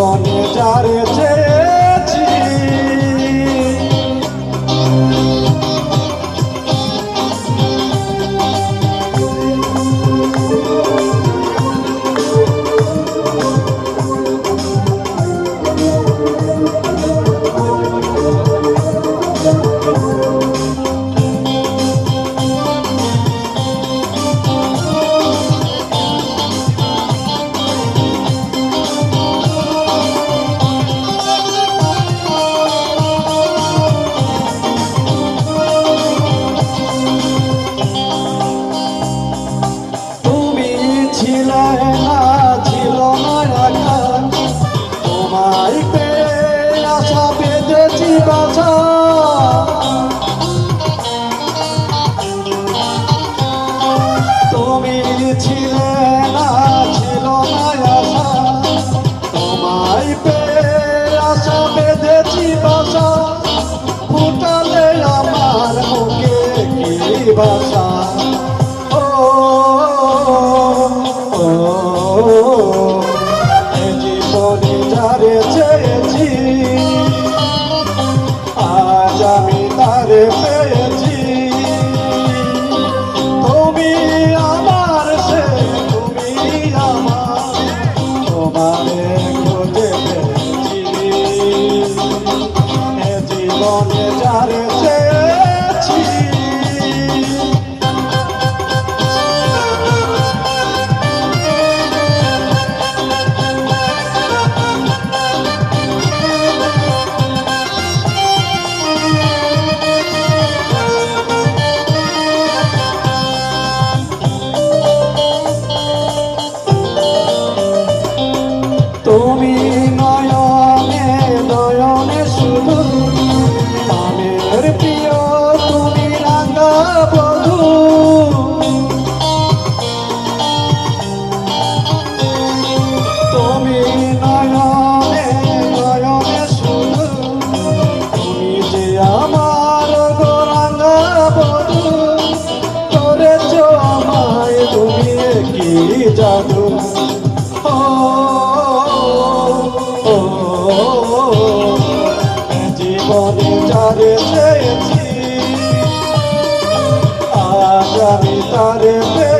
জীবনে যারে পেয়ে আশা বেঁধেছি তুমি ছিলে না, ছিল না তোমায় পেয়ে আশা বেঁধেছি বাসা ফুটালে আমার মুখে কি বাসা? এ জীবনে যারে ও জীবনে যারে চেয়েছি আজ আমি তারে পেয়েছি